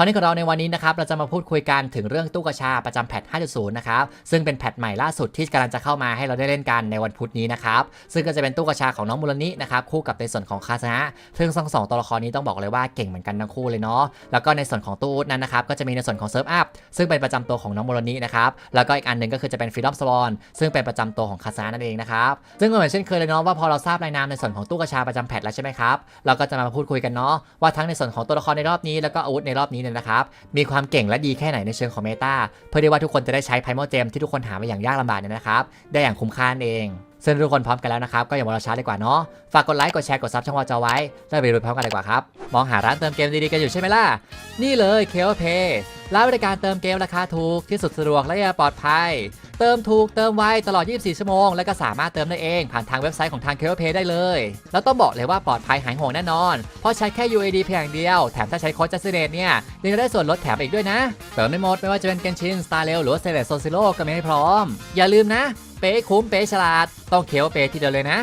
ราวนี้ของเราในวันนี้นะครับเราจะมาพูดคุยกันถึงเรื่องตู้กระชาประจำแพท 5.0 นะครับซึ่งเป็นแพทใหม่ล่าสุดที่กำลังจะเข้ามาให้เราได้เล่นกันในวันพุธนี้นะครับซึ่งก็จะเป็นตู้กระชาของน้องมูลนินะครับคู่กับในส่วนของคาสนะซึ่งทั้งสองตัวละครนี้ต้องบอกเลยว่าเก่งเหมือนกันทั้งคู่เลยเนาะแล้วก็ในส่วนของตู้นั้นนะครับก็จะมีในส่วนของเซิร์ฟอัพซึ่งเป็นประจำตัวของน้องมูลนินะครับแล้วก็อีกอันหนึ่งก็คือจะเป็นฟรีดอมสวอนซึ่งเป็นประจำตัวของคาสนะนั่นเองนะครับซึ่งก็เหมือนเช่นเคยเลยเนาะว่าพอเราทราบรายนามในส่วนของตู้กระชาประจำแพทแล้วใช่ไหมครับเราก็จะมาพูดคุยกันเนาะว่าทั้งในส่วนของตัวละครในรอบนี้แล้วก็อาวุธในรอบนี้เนี่ยนะครับมีความเก่งและดีแค่ไหนในเชิงของเมตาเพื่อที่ว่าทุกคนจะได้ใช้ไพโมเจมที่ทุกคนหามาอย่างยากลำบากเนี่ยนะครับได้อย่างคุ้มค่านเอง ซึ่งทุกคนพร้อมกันแล้วนะครับ ก็อย่ามัวรอช้าเลยกว่าเนาะ ฝากกดไลค์ กดแชร์ กดซับช่องวอจอไว้แล้วไปดูพร้อมกันเลยกว่าครับ มองหาร้านเติมเกมดีๆกันอยู่ใช่ไหมล่ะ นี่เลยเค o เพย์ร้านบริการเติมเกมราคาถูกที่สุดสะดวกและยังปลอดภัย เติมถูกเติมไวตลอด 24 ชั่วโมง และก็สามารถเติมได้เองผ่านทางเว็บไซต์ของทาง k ค p a y ได้เลย แล้วต้องบอกเลยว่าปลอดภัยหายห่วงแน่นอน เพราะใช้แค่ UAD เพียงอย่างเดียว แถมถ้าใช้โค้ดจัสเนตเนี่ยยังจะได้ส่วนลดแถมอีกด้วยนะเติมไม่หมดไม่ว่าจะเป็นเกนชินสตาร์เรลหรือว่าเซเลสโซซิโลก็มีให้พร้อม อย่าลืมนะ เป๊ะคุ้มเป๊ะฉลาด ต้องเค o เป๊ะทีเดียวเลยนะ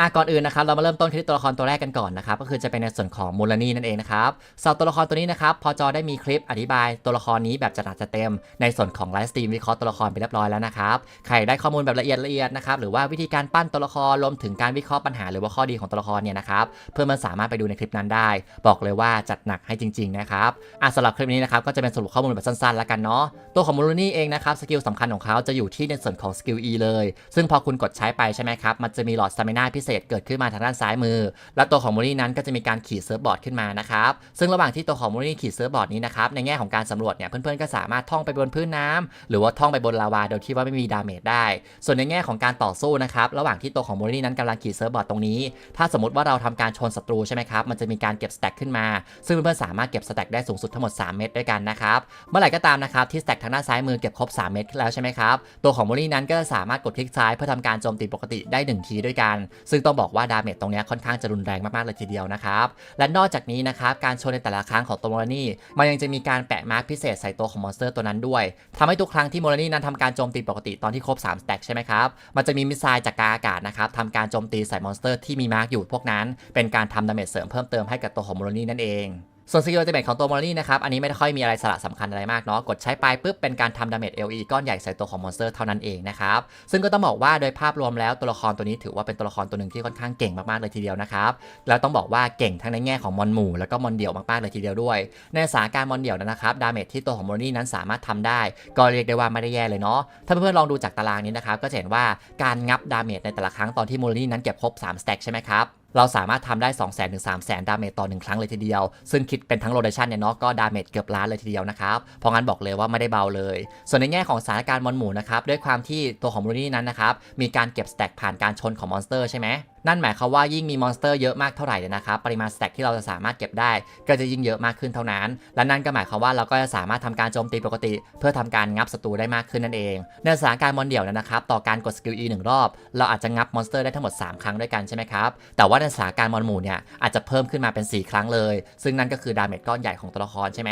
อะก่อนอื่นนะครับเรามาเริ่มต้นที่ตัวละครตัวแรกกันก่อนนะครับก็คือจะเป็นในส่วนของมูลนีนั่นเองนะครับสำหรับตัวละครตัวนี้นะครับพอจอได้มีคลิปอธิบายตัวละครนี้แบบจัดหนักจัดเต็ม ในส่วนของไลฟ์สตรีมวิเคราะห์ตัวละครไปเรียบร้อยแล้วนะครับใครได้ข้อมูลแบบละเอียดละเอียดนะครับหรือว่าวิธีการปั้นตัวละครรวมถึงการวิเคราะห์ปัญหาหรือว่าข้อดีของตัวละครเนี่ยนะครับเพื่อมันสามารถไปดูในคลิปนั้นได้ บอกเลยว่าจัดหนักให้จริง ๆ นะครับอะสำหรับคลิปนี้นะครับก็จะเป็นสรุปข้อมูลแบบสั้นๆแล้วกันเนาะตัวของมูลนีเองนะครับสกิลสำคัญของเขาจะอยู่ที่ในส่วนของสกิล E เลย ซึ่งพอคุณกดใช้ไปใช่ไหมครับมันจะมีหลอดสตมินาพิเศษเกิดขึ้นมาทางด้านซ้ายมือ และตัวของมูลี่นั้นก็จะมีการขีดเซิร์ฟบอร์ดขึ้นมานะครับ ซึ่งระหว่างที่ตัวของมูลี่ขีดเซิร์ฟบอร์ดนี้นะครับ ในแง่ของการสำรวจเนี่ย เพื่อนๆ ก็สามารถท่องไปบนพื้นน้ำหรือว่าท่องไปบนลาวาโดยที่ว่าไม่มีดาเมจได้ ส่วนในแง่ของการต่อสู้นะครับ ระหว่างที่ตัวของมูลี่นั้นกำลังขีดเซิร์ฟบอร์ดตรงนี้ ถ้าสมมติว่าเราทำการชนศัตรูใช่ไหมครับ มันจะมีการเก็บสแต็กขึ้นมา ซึ่งเพื่อนๆ สามารถเก็บสแต็กได้สูงสุดทั้งหมด 3 เม็ดด้วยกันนะครับ เมื่อไหร่ก็ตามนะครับที่สแต็กทางด้านซ้ายมือเก็บครบ 3 เม็ดแล้วใช่ไหมครับ ตัวของมูลี่นั้นก็จะสามารถกดคลิกซ้ายเพื่อทำการโจมตีปกติได้1ทีด้วยกันซึงต้องบอกว่าดาเมจตรงนี้ค่อนข้างจะรุนแรงมากๆเลยทีเดียวนะครับและนอกจากนี้นะครับการชนในแต่ละครั้งของตัวโมลนี่มันยังจะมีการแปะมาร์คพิเศษใส่ตัวของมอนสเตอร์ตัวนั้นด้วยทำให้ทุกครั้งที่โมลนี่นั้นทำการโจมตีปกติตอนที่ครบ3สแต็กใช่ไหมครับมันจะมีมิสไซล์จากกาอากาศนะครับทำการโจมตีใส่มอนสเตอร์ที่มีมาร์คอยู่พวกนั้น เป็นการทำดาเมจเสริมเพิ่มเติมให้กับตัวของโมลนี่นั่นเอง ส่วนสกิลอัลติเมทของตัวมอลลี่นะครับ อันนี้ไม่ค่อยมีอะไรสาระสำคัญอะไรมากเนาะ กดใช้ไปปุ๊บเป็นการทำดาเมจ LE ก้อนใหญ่ใส่ตัวของมอนสเตอร์เท่านั้นเองนะครับ ซึ่งก็ต้องบอกว่าโดยภาพรวมแล้วตัวละครตัวนี้ถือว่าเป็นตัวละครตัวหนึ่งที่ค่อนข้างเก่งมากๆเลยทีเดียวนะครับ แล้วต้องบอกว่าเก่งทั้งในแง่ของมอนหมู่แล้วก็มอนเดี่ยวมากๆเลยทีเดียวด้วย ในสถานการณ์มอนเดี่ยวนะครับ ดาเมจที่ตัวของมอลลี่นั้นสามารถทำได้ ก็เรียกได้ว่าไม่ได้แย่เลยเนาะ ถ้าเพื่อนๆลองดูจากตารางนี้นะครับ ก็จะเห็นว่าการงับดาเมจในแต่ละครั้งตอนที่มอลลี่นั้นเก็บครบ3สแต็กใช่ไหมครับ เราสามารถทำได้ 2 0 0 0 0 0ถึง3 0 0 0 0 0ดาเมจต่อ 1 ครั้งเลยทีเดียว ซึ่งคิดเป็นทั้งโรเดชันเนี่ยเนาะก็ดาเมจเกือบล้านเลยทีเดียวนะครับ เพราะงั้นบอกเลยว่าไม่ได้เบาเลย ส่วนในแง่ของสถานการณ์มอนหมูนะครับด้วยความที่ตัวของมูนี่นั้นนะครับมีการเก็บสแต็กผ่านการชนของมอนสเตอร์ใช่ไหม นั่นหมายความว่ายิ่งมีมอนสเตอร์เยอะมากเท่าไหร่เนี่ยนะครับปริมาณสแต็กที่เราจะสามารถเก็บได้ก็จะยิ่งเยอะมากขึ้นเท่านั้น และนั่นก็หมายความว่าเราก็จะสามารถทำการโจมตีปกติ เพื่อทำการงับศัตรูได้มากขึ้นนั่นเอง ในสถานการณ์มอนเดี่ยวนะครับต่อการกดสกิล E หนึ่งรอบ เราอาจจะงับมอนสเตอร์ได้ทั้งหมด 3 ครั้งด้วยกันใช่ไหมครับแต่ว่าในสถานการณ์มอนหมู่เนี่ยอาจจะเพิ่มขึ้นมาเป็น 4 ครั้งเลย ซึ่งนั่นก็คือดาเมจก้อนใหญ่ของตัวละครใช่ไหม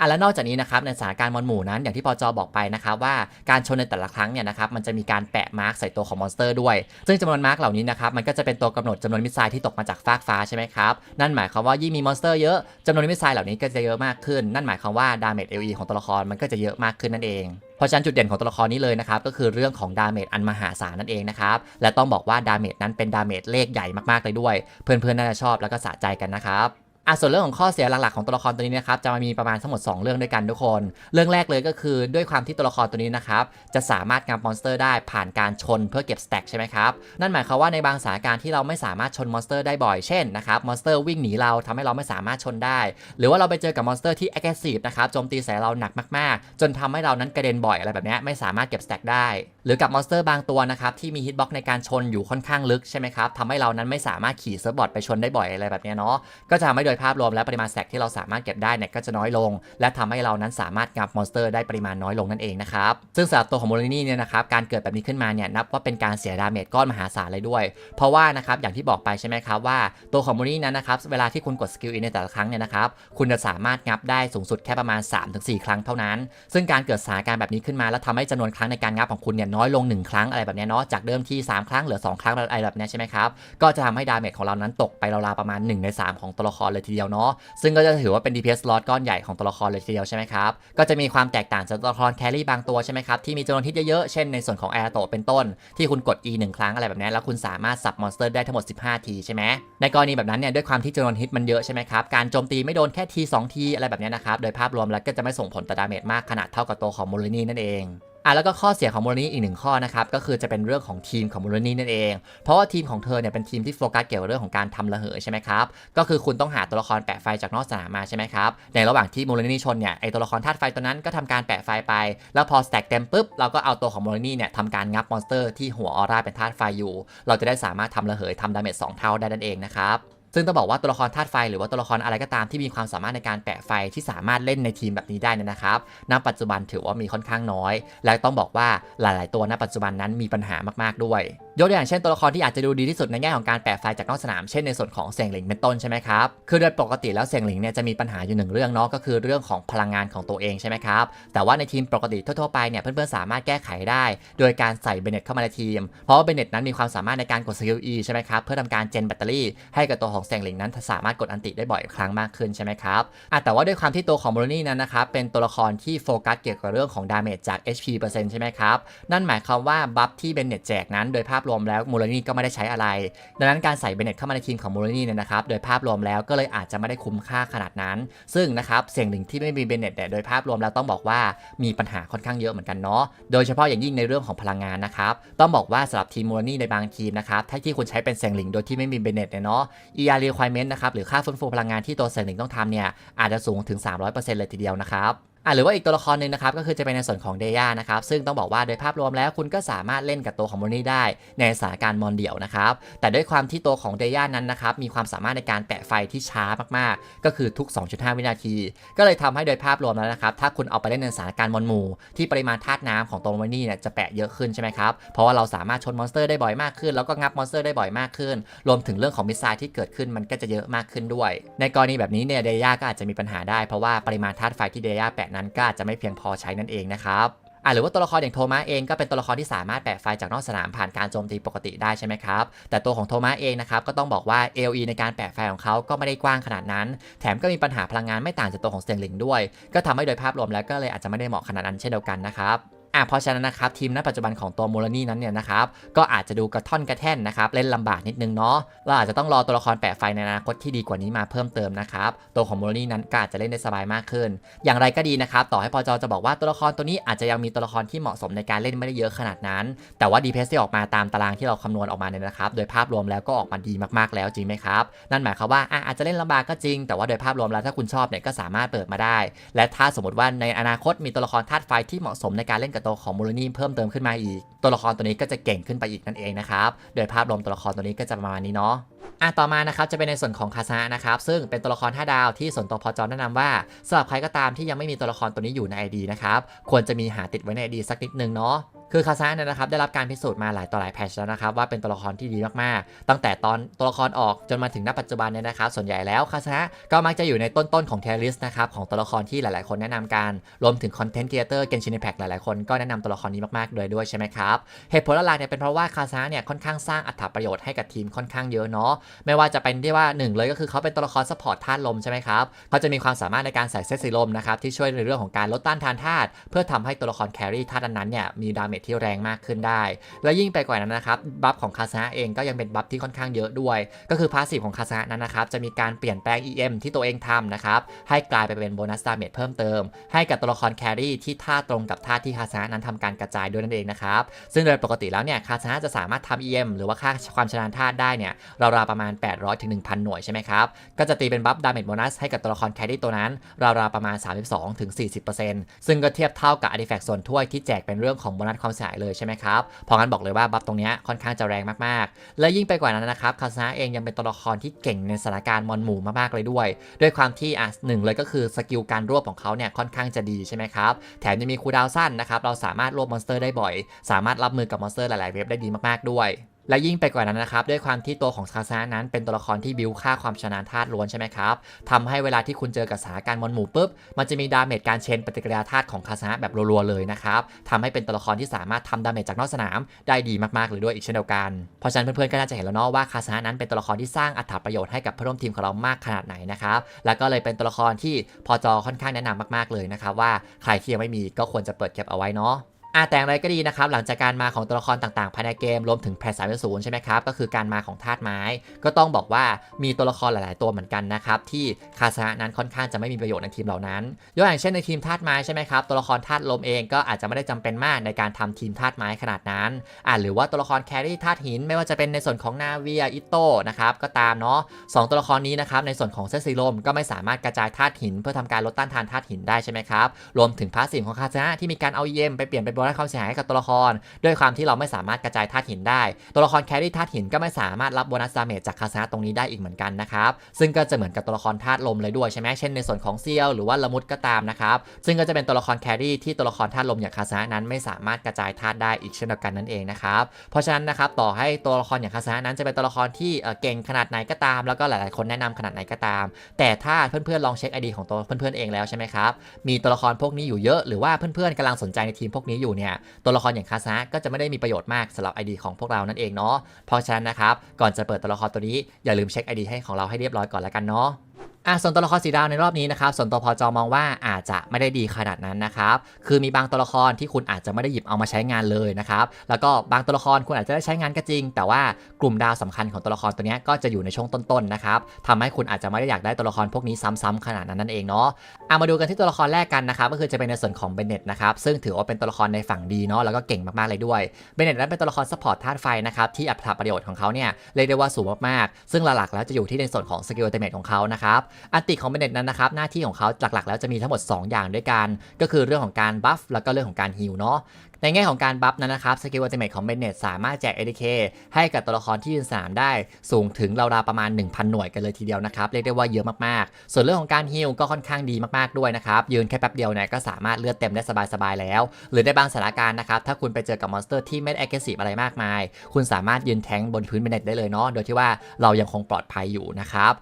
อะและนอกจากนี้นะครับในสถานการณ์มอนหมู่นั้นอย่างที่ปอจอบอกไปนะครับว่าการชนในแต่ละครั้งเนี่ยนะครับมันจะมีการแปะมาร์กใส่ตัวของมอนสเตอร์ด้วย ซึ่งจำนวนมาร์กเหล่านี้นะครับมันก็จะเป็นตัวกำหนดจำนวนมิสไซล์ที่ตกมาจากฟากฟ้าใช่ไหมครับ นั่นหมายความว่ายิ่งมีมอนสเตอร์เยอะจำนวนมิสไซล์เหล่านี้ก็จะเยอะมากขึ้น นั่นหมายความว่าดาเมจเอลีของตัวละครมันก็จะเยอะมากขึ้นนั่นเองเพราะฉะนั้นจุดเด่นของตัวละครนี้เลยนะครับก็คือเรื่องของดาเมจอันมหาศาลนั่นเองนะครับและต้องบอกว่าดาเมจนั้นเป็นดาเมจเลขใหญ่มากๆเลยด้วย เพื่อนๆน่าจะชอบแล้วก็สะใจกันนะครับ อะส่วนเรื่องของข้อเสียหลักๆของตัวละครตัวนี้นะครับจะมามีประมาณทั้งหมด 2 เรื่องด้วยกันทุกคน เรื่องแรกเลยก็คือด้วยความที่ตัวละครตัวนี้นะครับจะสามารถงับมอนสเตอร์ได้ผ่านการชนเพื่อเก็บสแต็กใช่ไหมครับนั่นหมายความว่าในบางสถานการณ์ที่เราไม่สามารถชนมอนสเตอร์ได้บ่อยเช่นนะครับมอนสเตอร์วิ่งหนีเราทำให้เราไม่สามารถชนได้ หรือว่าเราไปเจอกับมอนสเตอร์ที่ aggressive นะครับโจมตีใส่เราหนักมากๆ จนทำให้เรานั้นกระเด็นบ่อยอะไรแบบนี้ไม่สามารถเก็บสแต็กได้ หรือกับมอนสเตอร์บางตัวนะครับที่มีฮิตบ็อกในการชนอยู่ค่อนข้างลึกใช่ไหมครับทำให้เรานั้นไม่สามารถขี่เซิร์ฟบอร์ดไปชนได้บ่อยอะไรแบบนี้เนาะก็จะทำให้โดยภาพรวมและปริมาณแต็กที่เราสามารถเก็บได้เนี่ยก็จะน้อยลง และทำให้เรานั้นสามารถงับมอนสเตอร์ได้ปริมาณน้อยลงนั่นเองนะครับซึ่งสำหรับตัวของโมลินี่เนี่ยนะครับการเกิดแบบนี้ขึ้นมาเนี่ยนับว่าเป็นการเสียดาเมจก้อนมหาศาลเลยด้วย เพราะว่านะครับอย่างที่บอกไปใช่ไหมครับว่าตัวของโมลินี่นั้นนะครับเวลาที่คุณกดสกิลอินในแต่ละครั้งเนี่ยนะครับคุณจะสามารถงับได้สูงสุดแค่ประมาณ 3-4 ครั้งเท่านั้น ซึ่งการเกิดสถานการณ์แบบนี้ขึ้นมาแล้วทำให้จำนวนครั้งในการงับของคุณเนี่ยน้อยลง 1 ครั้งอะไรแบบนี้เนาะจากเดิมที่ 3 ครั้งเหลือ 2 ครั้งอะไรแบบนี้ใช่ไหมครับก็จะทำให้ดาเมจของเรานั้นตกไปราวๆประมาณ 1 ใน 3 ของตัวละครเลยทีเดียวเนาะซึ่งก็จะถือว่าเป็น DPS slot ก้อนใหญ่ของตัวละครเลยทีเดียวใช่ไหมครับก็จะมีความแตกต่างจากตัวละครแครี่บางตัวใช่ไหมครับที่มีจำนวนฮิตเยอะๆเช่นในส่วนของแอร์โตเป็นต้น ที่คุณกด E หนึ่งครั้งอะไรแบบนี้แล้วคุณสามารถสับมอนสเตอร์ได้ทั้งหมด 15 ทีใช่ไหมในกรณีแบบนั้นเนี่ยด้วยความที่จำนวนฮิตมันเยอะใช่ไหมครับการโจมตีไม่โดนแค่ที2ทีอะไรแบบนี้นะครับโดยภาพรวมแล้วก็จะไม่ส่งผลต่อดาเมจมากขนาดเท่ากับตัวของมูลนีนั่นเอง อะแล้วก็ข้อเสียของมูลนิธิอีกหนึ่งข้อนะครับก็คือจะเป็นเรื่องของทีมของมูลนิธินั่นเอง เพราะว่าทีมของเธอเนี่ยเป็นทีมที่โฟกัสเกี่ยวกับเรื่องของการทำระเหยใช่ไหมครับก็คือคุณต้องหาตัวละครแปะไฟจากนอกสนามมาใช่ไหมครับในระหว่างที่มูลนิธิชนเนี่ยไอตัวละครธาตุไฟตัวนั้นก็ทำการแปะไฟไป แล้วพอสแต็กเต็มปุ๊บเราก็เอาตัวของมูลนิธิเนี่ยทำการงับมอนสเตอร์ที่หัวออร่าเป็นธาตุไฟอยู่ เราจะได้สามารถทำระเหยทำดาเมจสองเท่าได้นั่นเองนะครับ ซึ่งต้องบอกว่าตัวละครธาตุไฟหรือว่าตัวละครอะไรก็ตามที่มีความสามารถในการแปะไฟที่สามารถเล่นในทีมแบบนี้ได้นยนะครับณปัจจุบันถือว่ามีค่อนข้างน้อย และต้องบอกว่าหลาย ๆ ตัวณปัจจุบันนั้นมีปัญหามาก ๆ ด้วย ยกตัวอย่างเช่นตัวละครที่อาจจะดูดีที่สุดในแง่ของการแปะไฟจากนอกสนาม เช่นในส่วนของเสียงหลิงเป็นต้นใช่ไหมครับ คือโดยปกติแล้วเสียงหลิงเนี่ยจะมีปัญหาอยู่หนึ่งเรื่องเนาะก็คือเรื่องของพลังงานของตัวเองใช่ไหมครับ แต่ว่าในทีมปกติทั่วๆไปเนี่ยเพื่อนๆสามารถแก้ไขได้ โดยการใส่เบเน็ตเข้ามาในทีม เพราะว่าเบเน็ตนั้นมีความสามารถในการกดสกิล E ใช่ไหมครับเพื่อทำการเจนแบตเตอรี่ให้กับตัวของเสียงหลิงนั้นสามารถกดอันติได้บ่อยครั้งมากขึ้นใช่ไหมครับอะแต่ว่าด้วยความที่ตัวของโมโรนี่นั้นนะครับเป็นตัวละครที่โฟกัสเกี่ยวกับเรื่องของดาเมจจาก HP เปอร์เซ็นต์ใช่ไหมครับนั่นหมายความว่าบัฟที่เบนเน็ตแจกนั้นโดยภาพรวมแล้วโมโรนี่ก็ไม่ได้ใช้อะไร ดังนั้นการใส่เบนเน็ตเข้ามาในทีมของโมโรนี่เนี่ยนะครับโดยภาพรวมแล้วก็เลยอาจจะไม่ได้คุ้มค่าขนาดนั้น ซึ่งนะครับเสียงหนึ่งที่ไม่มีเบนเน็ตเนี่ยโดยภาพรวมแล้วต้องบอกว่ามีปัญหาค่อนข้างเยอะเหมือนกันเนาะโดยเฉพาะอย่างยิ่งในเรื่องของพลังงานนะครับต้องบอกว่าสำหรับทีมโมโรนี่ในบางทีมนะครับถ้าที่คุณใช้เป็นเสียงหลิงโดยที่ไม่มีเบนเน็ตเนี่ยเนาะ ER requirement นะครับหรือค่าฟื้นฟูพลังงานที่ตัวเสียงหลิงต้องทำเนี่ยอาจจะสูงถึง 300%เลยทีเดียวนะครับ อะหรือว่าอีกตัวละครหนึ่งนะครับก็คือจะเป็นในส่วนของเดย่านะครับซึ่งต้องบอกว่าโดยภาพรวมแล้วคุณก็สามารถเล่นกับตัวของโมนี่ได้ ในสถานการณ์มอนเดี่ยวนะครับแต่ด้วยความที่ตัวของเดย่านั้นนะครับมีความสามารถในการแปะไฟที่ช้ามากๆ ก็คือทุก 2.5 วินาที ก็เลยทำให้โดยภาพรวมแล้วนะครับถ้าคุณเอาไปเล่นในสถานการณ์มอนหมู่ที่ปริมาณธาตุน้ำของตัวโมนี่เนี่ยจะแปะเยอะขึ้นใช่ไหมครับเพราะว่าเราสามารถชนมอนสเตอร์ได้บ่อยมากขึ้น แล้วก็งับมอนสเตอร์ได้บ่อยมากขึ้น รวมถึงเรื่องของมิสไซล์ที่เกิดขึ้นมันก็จะเยอะมากขึ้นด้วย ในกรณีแบบนี้เนี่ยเดย่าก็อาจจะมีปัญหาได้เพราะว่าปริมาณธาตุไฟที่เดย่าแปะนั้นก็อาจจะไม่เพียงพอใช้นั่นเองนะครับอะหรือว่าตัวละครอย่างโทมัสเองก็เป็นตัวละครที่สามารถแปะไฟจากนอกสนามผ่านการโจมตีปกติได้ใช่ไหมครับ แต่ตัวของโทมัสเองนะครับก็ต้องบอกว่า AOE ในการแปะไฟของเขาก็ไม่ได้กว้างขนาดนั้น แถมก็มีปัญหาพลังงานไม่ต่างจากตัวของเซนลิงด้วย ก็ทำให้โดยภาพรวมแล้วก็เลยอาจจะไม่ได้เหมาะขนาดนั้นเช่นเดียวกันนะครับ อะเพราะฉะนั้นนะครับทีมณปัจจุบันของตัวโมโลนี่นั้นเนี่ยนะครับก็อาจจะดูกระท่อนกระแท่นนะครับเล่นลำบากนิดนึงเนาะเราอาจจะต้องรอตัวละครแปะไฟในอนาคตที่ดีกว่านี้มาเพิ่มเติมนะครับตัวของโมโลนี่นั้นก็อาจจะเล่นได้สบายมากขึ้น อย่างไรก็ดีนะครับต่อให้พอจอจะบอกว่าตัวละครตัวนี้อาจจะยังมีตัวละครที่เหมาะสมในการเล่นไม่ได้เยอะขนาดนั้น แต่ว่าดีเพสที่ออกมาตามตารางที่เราคำนวณออกมาเนี่ยนะครับโดยภาพรวมแล้วก็ออกมาดีมากๆแล้วจริงไหมครับนั่นหมายความว่าอะอาจจะเล่นลำบากก็จริง แต่ว่าโดยภาพรวมแล้วถ้าคุณชอบเนี่ยก็สามารถเปิดมาได้ และถ้าสมมติว่าในอนาคตมีตัวละครธาตุไฟที่เหมาะสมในการเล่นกับตัวของมูลนี่เพิ่มเติมขึ้นมาอีก ตัวละครตัวนี้ก็จะเก่งขึ้นไปอีกนั่นเองนะครับโดยภาพรวมตัวละครตัวนี้ก็จะประมาณนี้เนาะอะต่อมานะครับจะเป็นในส่วนของคาซานะครับ ซึ่งเป็นตัวละคร5ดาวที่ส่วนตัวพอจอแนะนำว่าสำหรับใครก็ตามที่ยังไม่มีตัวละครตัวนี้อยู่ใน ID นะครับควรจะมีหาติดไว้ใน ID สักนิดนึงเนาะ คือคาซาเนี่ยนะครับได้รับการพิสูจน์มาหลายต่อหลายแพทชแล้วนะครับว่าเป็นตัวละครที่ดีมากๆ ตั้งแต่ตอนตัวละครออกจนมาถึงณปัจจุบันเนี่ยนะครับส่วนใหญ่แล้วคาซาก็มักจะอยู่ในต้นๆของเทลิสนะครับของตัวละครที่หลายๆ คนแนะนำกันรวมถึงคอนเทนต์ครีเอเตอร์เกนชินแพคหลายๆคนก็แนะนำตัวละครนี้มากๆเลยด้วยใช่ไหมครับเหตุผลหลักเนี่ยเป็นเพราะว่าคาซาเนี่ยค่อนข้างสร้างอัตราประโยชน์ให้กับทีมค่อนข้างเยอะเนาะไม่ว่าจะเป็นที่ว่าหนึ่งเลยก็คือเขาเป็นตัวละครซัพพอร์ตธาตุลมใช่ไหมครับเขาจะมีความสามารถในการใส่เซตสีลมนะครับที่ช่วยในเรื่องของการลดต้านทานธาตุเพื่อทำให้ตัวละครแครี่ธาตุนั้นเนี่ยมีดาเมจที่แรงมากขึ้นได้ และยิ่งไปกว่านั้นนะครับบัฟของคาซาเองก็ยังเป็นบัฟที่ค่อนข้างเยอะด้วย ก็คือพาสซีฟของคาซานั้นนะครับจะมีการเปลี่ยนแปลง EM ที่ตัวเองทำนะครับให้กลายไปเป็นโบนัสดาเมจเพิ่มเติม ให้กับตัวละครแครี่ที่ท่าตรงกับท่าที่คาซานั้นทำการกระจายด้วยนั่นเองนะครับซึ่งโดยปกติแล้วเนี่ยคาซาจะสามารถทำ EM หรือว่าค่าความชำนาญธาได้เนี่ยราวๆประมาณ 800ถึง1,000 หน่วยใช่ไหมครับก็จะตีเป็นบัฟดาเมจโบนัสให้กับตัวละครแครี่ตัวนั้นราวๆประมาณ 32ถึง40%ซึ่งก็เทียบเท่ากับอาร์ติแฟกต์ส่วนถ้วยที่แจกเป็นเรื่องของโบนัสความเสียหายเลยใช่ไหมครับเพราะงั้นบอกเลยว่าบัฟตรงนี้ค่อนข้างจะแรงมากๆ และยิ่งไปกว่านั้นนะครับคาซาเองยังเป็นตัวละครที่เก่งในสถานการณ์มอนหมู่มากๆเลยด้วย ด้วยความที่อะหนึ่งเลยก็คือสกิลการรวบของเขาเนี่ยค่อนข้างจะดีใช่ไหมครับแถมยังมีคูดาวสั้นนะครับเราสามารถรวบมอนสเตอร์ได้บ่อย สามารถรับมือกับมอนสเตอร์หลายๆเวฟได้ดีมากๆด้วย และยิ่งไปกว่านั้นนะครับด้วยความที่ตัวของคาซานั้นเป็นตัวละครที่บิวค่าความชนาญธาตุล้วนใช่ไหมครับทำให้เวลาที่คุณเจอกับสถานการณ์มอนหมู่ปุ๊บมันจะมีดาเมจการเชนปฏิกิริยาธาตุของคาซาแบบรัวๆเลยนะครับทำให้เป็นตัวละครที่สามารถทำดาเมจจากนอกสนามได้ดีมากๆเลยด้วยอีกเช่นเดียวกันเพราะฉะนั้นเพื่อนๆก็น่าจะเห็นแล้วเนาะว่าคาซานั้นเป็นตัวละครที่สร้างอัตราประโยชน์ให้กับเพื่อนร่วมทีมของเรามากขนาดไหนนะครับแล้วก็เลยเป็นตัวละครที่พอจอค่อนข้างแนะนำมากๆเลยนะครับว่าใครที่ยังไม่มีก็ควรจะเปิดเก็บเอาไว้เนาะ อะแต่อย่างไรก็ดีนะครับ หลังจากการมาของตัวละครต่างๆภายในเกมรวมถึงแพทสามศูนย์ใช่ไหมครับ ก็คือการมาของธาตุไม้ ก็ต้องบอกว่ามีตัวละครหลายๆตัวเหมือนกันนะครับ ที่คาสนะนั้นค่อนข้างจะไม่มีประโยชน์ในทีมเหล่านั้นยกอย่างเช่นในทีมธาตุไม้ใช่ไหมครับตัวละครธาตุลมเองก็อาจจะไม่ได้จำเป็นมากในการทำทีมธาตุไม้ขนาดนั้นอะหรือว่าตัวละครแครี่ธาตุหิน ไม่ว่าจะเป็นในส่วนของนาเวียอิโต้นะครับก็ตามเนาะสองตัวละครนี้นะครับในส่วนของเซซิลมก็ไม่สามารถกระจายธาตุหิน เพื่อทำการลดต้านทานธาตุหินได้ใช่ไหมครับรวมถึงพาสซีฟของคาสนะที่มีการเอาเยมไปเปลี่ยนเป็นบนัสความเสียหายให้กับตัวละคร ด้วยความที่เราไม่สามารถกระจายธาตุหินได้ ตัวละครแครี่ธาตุหินก็ไม่สามารถรับโบนัสดาเมจจากคาสนะตรงนี้ได้อีกเหมือนกันนะครับซึ่งก็จะเหมือนกับตัวละครธาตุลมเลยด้วยใช่ไหมเช่นในส่วนของเซียวหรือว่าละมุดก็ตามนะครับซึ่งก็จะเป็นตัวละครแครี่ที่ตัวละครธาตุลมอย่างคาสนะนั้นไม่สามารถกระจายธาตุได้อีกเช่นเดียวกันนั่นเองนะครับเพราะฉะนั้นนะครับต่อให้ตัวละครอย่างคาสนะนั้นจะเป็นตัวละครที่เก่งขนาดไหนก็ตาม แล้วก็หลาย ๆ คนแนะนำขนาดไหนก็ตาม แต่ถ้าเพื่อน ๆ ลองเช็คไอดีของตัวเพื่อน ๆ เองแล้วใช่ไหมครับมีตัวละครพวกนี้อยู่เยอะหรือว่าเพื่อน ๆกำลังสนใจในทีมพวกนี้อยู่เนี่ยตัวละครอย่างคาซะก็จะไม่ได้มีประโยชน์มากสำหรับ ID ของพวกเรานั่นเองเนาะเพราะฉะนั้นนะครับก่อนจะเปิดตัวละครตัวนี้อย่าลืมเช็ค ID ให้ของเราให้เรียบร้อยก่อนแล้วกันเนาะ อะส่วนตัวละครสีดาวในรอบนี้นะครับส่วนตัวพอจอมองว่าอาจจะไม่ได้ดีขนาดนั้นนะครับคือมีบางตัวละครที่คุณอาจจะไม่ได้หยิบเอามาใช้งานเลยนะครับแล้วก็บางตัวละครคุณอาจจะได้ใช้งานก็จริง แต่ว่ากลุ่มดาวสำคัญของตัวละครตัวนี้ก็จะอยู่ในช่วงต้นๆนะครับทำให้คุณอาจจะไม่ได้อยากได้ตัวละครพวกนี้ซ้ำๆขนาดนั้นนั่นเองเนาะอะมาดูกันที่ตัวละครแรกกันนะครับก็คือจะเป็นในส่วนของเบนเน็ตนะครับซึ่งถือว่าเป็นตัวละครในฝั่งดีเนาะแล้วก็เก่งมากๆเลยด้วยเบนเน็ตนั้นเป็นตัวละครซัพพอร์ตธาตุไฟนะครับที่อัตราประโยชน์ของเขาเนี่ยเรียกได้ว่าสูงมากๆซึ่งหลักๆแล้วจะอยู่ที่ในส่วนของสกิลอัลติเมทของเขานะครับอันติของเบเน็ตนั้นนะครับหน้าที่ของเขาหลักๆ แล้วจะมีทั้งหมด 2 อย่างด้วยกัน ก็คือเรื่องของการบัฟแล้วก็เรื่องของการฮิลเนาะในแง่ของการบัฟนั้นนะครับสกิลอัลติเมทของเบนเนตสามารถแจก ADK ให้กับตัวละครที่ยืนสนามได้สูงถึงราวๆประมาณ 1,000 หน่วยกันเลยทีเดียวนะครับ เรียกได้ว่าเยอะมากๆ ส่วนเรื่องของการฮิลก็ค่อนข้างดีมากๆด้วยนะครับ ยืนแค่แป๊บเดียวเนี่ยก็สามารถเลือดเต็มได้สบายๆแล้ว หรือในบางสถานการณ์นะครับ ถ้าคุณไปเจอกับมอนสเตอร์ที่ไม่ได้ aggressive อะไรมากมาย คุณสามารถยืนแทงบนพื้นเบนเนตได้เลยเนาะโดยที่ว่าเรายังคงปลอดภัยอยู่นะครับ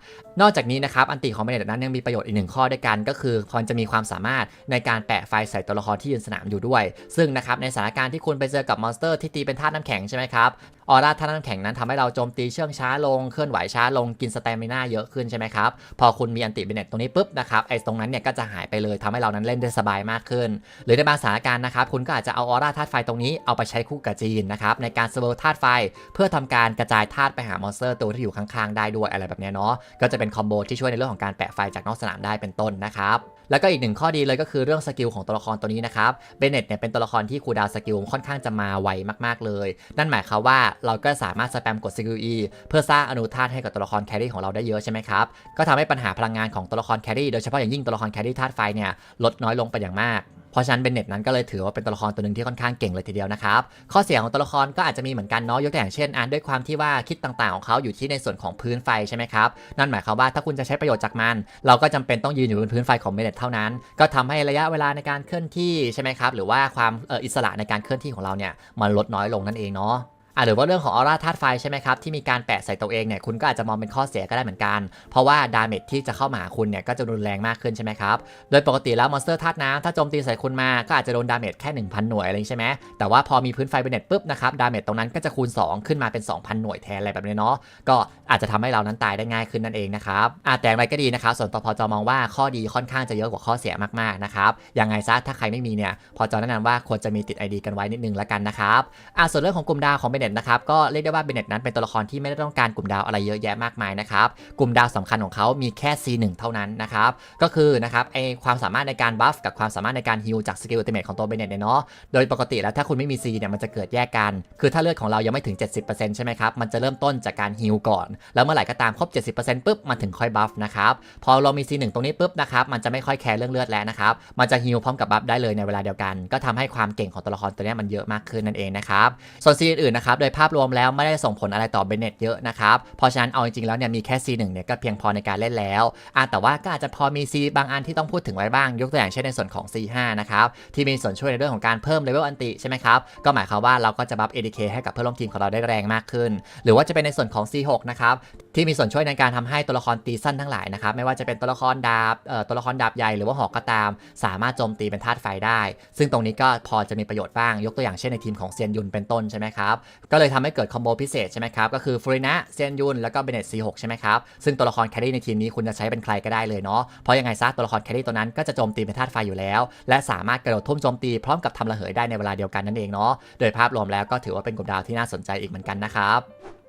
นอกจากนี้นะครับอันติของเบนเนตนั้นยังมีประโยชน์อีกหนึ่งข้อด้วยกัน ก็คือมันจะมีความสามารถในการแปะไฟใส่ตัวละครที่ยืนสนามอยู่ด้วย ซึ่งนะครับในสถานการณ์ที่คุณไปเจอกับมอนสเตอร์ที่ตีเป็นธาตุน้ำแข็งใช่ไหมครับออร่าธาตุน้ำแข็งนั้นทำให้เราโจมตีเชื่องช้าลงเคลื่อนไหวช้าลงกินสเตมิน่าเยอะขึ้นใช่ไหมครับพอคุณมีอันติเบเน็ตตรงนี้ปุ๊บนะครับไอ้ตรงนั้นเนี่ยก็จะหายไปเลยทำให้เรานั้นเล่นได้สบายมากขึ้น หรือในบางสถานการณ์นะครับคุณก็อาจจะเอาออร่าธาตุไฟตรงนี้เอาไปใช้คู่กับจีนนะครับในการเซเวอร์ธาตุไฟ เพื่อทำการกระจายธาตุไปหามอนสเตอร์ตัวที่อยู่ข้างๆได้ด้วยอะไรแบบเนี้ยเนาะก็จะเป็นคอมโบที่ช่วยในเรื่องของการแปะไฟจากนอกสนามได้เป็นต้นนะครับ แล้วก็อีกหนึ่งข้อดีเลยก็คือเรื่องสกิลของตัวละครตัวนี้นะครับ เบเน็ตเนี่ยเป็นตัวละครที่คูดาวสกิลค่อนข้างจะมาไวมากๆเลย นั่นหมายความว่าเราก็สามารถสแปมกดสกิล E เพื่อสร้างอนุธาตุให้กับตัวละครแครี่ของเราได้เยอะใช่ไหมครับ ก็ทำให้ปัญหาพลังงานของตัวละครแครี่โดยเฉพาะอย่างยิ่งตัวละครแครี่ธาตุไฟเนี่ยลดน้อยลงไปอย่างมาก เพราะฉะนั้นเบนเน็ตนั้นก็เลยถือว่าเป็นตัวละครตัวหนึ่งที่ค่อนข้างเก่งเลยทีเดียวนะครับ ข้อเสียของตัวละครก็อาจจะมีเหมือนกันเนาะยกตัวอย่างเช่นอ่านด้วยความที่ว่าคิดต่างๆของเขาอยู่ที่ในส่วนของพื้นไฟใช่ไหมครับนั่นหมายความว่าถ้าคุณจะใช้ประโยชน์จากมัน เราก็จำเป็นต้องยืนอยู่บนพื้นไฟของเบนเน็ตเท่านั้น ก็ทำให้ระยะเวลาในการเคลื่อนที่ใช่ไหมครับหรือว่าความอิสระในการเคลื่อนที่ของเราเนี่ยมันลดน้อยลงนั่นเองเนาะ อะหรือว่าเรื่องของออร่าธาตุไฟใช่ไหมครับที่มีการแปะใส่ตัวเองเนี่ยคุณก็อาจจะมองเป็นข้อเสียก็ได้เหมือนกัน เพราะว่าดาเมจที่จะเข้ามาหาคุณเนี่ยก็จะรุนแรงมากขึ้นใช่ไหมครับโดยปกติแล้วมอนสเตอร์ธาตุน้ำถ้าโจมตีใส่คุณมาก็อาจจะโดนดาเมจแค่ 1,000 หน่วยอะไรอย่างนี้ใช่ไหมแต่ว่าพอมีพื้นไฟเบเน็ตปุ๊บนะครับดาเมจตรงนั้นก็จะคูณ 2 ขึ้นมาเป็น 2,000 หน่วยแทนอะไรแบบนี้เนาะก็อาจจะทำให้เรานั้นตายได้ง่ายขึ้นนั่นเองนะครับอะแต่อย่างไรก็ดีนะครับส่วนตัวพอจมองว่าข้อดีค่อนข้างจะเยอะกว่าข้อเสียมากๆนะครับยังไงซะถ้าใครไม่มีเนี่ยพอจแนะนำว่าควรจะมีติด ID กันไว้นิดนึงละกันนะครับอะส่วนเรื่องของกลุ่มดาวของเบนเน็ตนะครับก็เรียกได้ว่าเบเน็ตนั้นเป็นตัวละครที่ไม่ได้ต้องการกลุ่มดาวอะไรเยอะแยะมากมายนะครับกลุ่มดาวสำคัญของเขามีแค่ C1 เท่านั้นนะครับก็คือนะครับไอความสามารถในการบัฟกับความสามารถในการฮิลจากสกิลอัลติเมทของตัวเบเน็ตเนี่ยเนาะโดยปกติแล้วถ้าคุณไม่มี C เนี่ยมันจะเกิดแยกกัน คือถ้าเลือดของเรายังไม่ถึง 70%ใช่ไหมครับมันจะเริ่มต้นจากการฮิลก่อน แล้วเมื่อไหร่ก็ตามครบ 70%ปุ๊บมันถึงค่อยบัฟนะครับพอเรามี C1 ตรงนี้ปุ๊บนะครับมันจะไม่ค่อยแคร์เรื่องเลือดแล้วนะครับมันจะฮิลพร้อมกับบัฟได้เลยในเวลาเดียวกัน ก็ทำให้ความเก่งของตัวละครตัวนี้มันเยอะมากขึ้นนั่นเองนะครับส่วน C อื่นๆนะครับนะครับ โดยภาพรวมแล้วไม่ได้ส่งผลอะไรต่อเบนเน็ตเยอะนะครับ เพราะฉะนั้นเอาจริงๆแล้วเนี่ยมีแค่ C1 เนี่ยก็เพียงพอในการเล่นแล้วอะแต่ว่าก็อาจจะพอมี C บางอันที่ต้องพูดถึงไว้บ้าง ยกตัวอย่างเช่นในส่วนของ C5 นะครับที่มีส่วนช่วยในเรื่องของการเพิ่มเลเวลอันติใช่ไหมครับก็หมายความว่าเราก็จะบัฟ ADK ให้กับเพื่อนร่วมทีมของเราได้แรงมากขึ้น หรือว่าจะเป็นในส่วนของ C6 นะครับ ที่มีส่วนช่วยในการทำให้ตัวละครตีสั้นทั้งหลายนะครับ ไม่ว่าจะเป็นตัวละครดาบตัวละครดาบใหญ่หรือว่าหอกก็ตาม สามารถโจมตีเป็นธาตุไฟได้ ซึ่งตรงนี้ก็พอจะมีประโยชน์บ้าง ยกตัวอย่างเช่นในทีมของเซียนยุนเป็นต้นใช่ไหมครับ ก็เลยทำให้เกิดคอมโบพิเศษใช่ไหมครับ ก็คือฟูรินะเซียนยุนแล้วก็เบเนต C6 ใช่ไหมครับ ซึ่งตัวละครแครี่ในทีมนี้คุณจะใช้เป็นใครก็ได้เลยเนาะ เพราะยังไงซะตัวละครแครี่ตัวนั้นก็จะโจมตีเป็นธาตุไฟอยู่แล้ว และสามารถกระโดดทุ่มโจมตีพร้อมกับทำระเหยได้ในเวลาเดียวกันนั่นเองเนาะ โดยภาพรวมแล้วก็ถือว่าเป็นกลุ่มดาวที่น่าสนใจอีกเหมือนกันนะครับ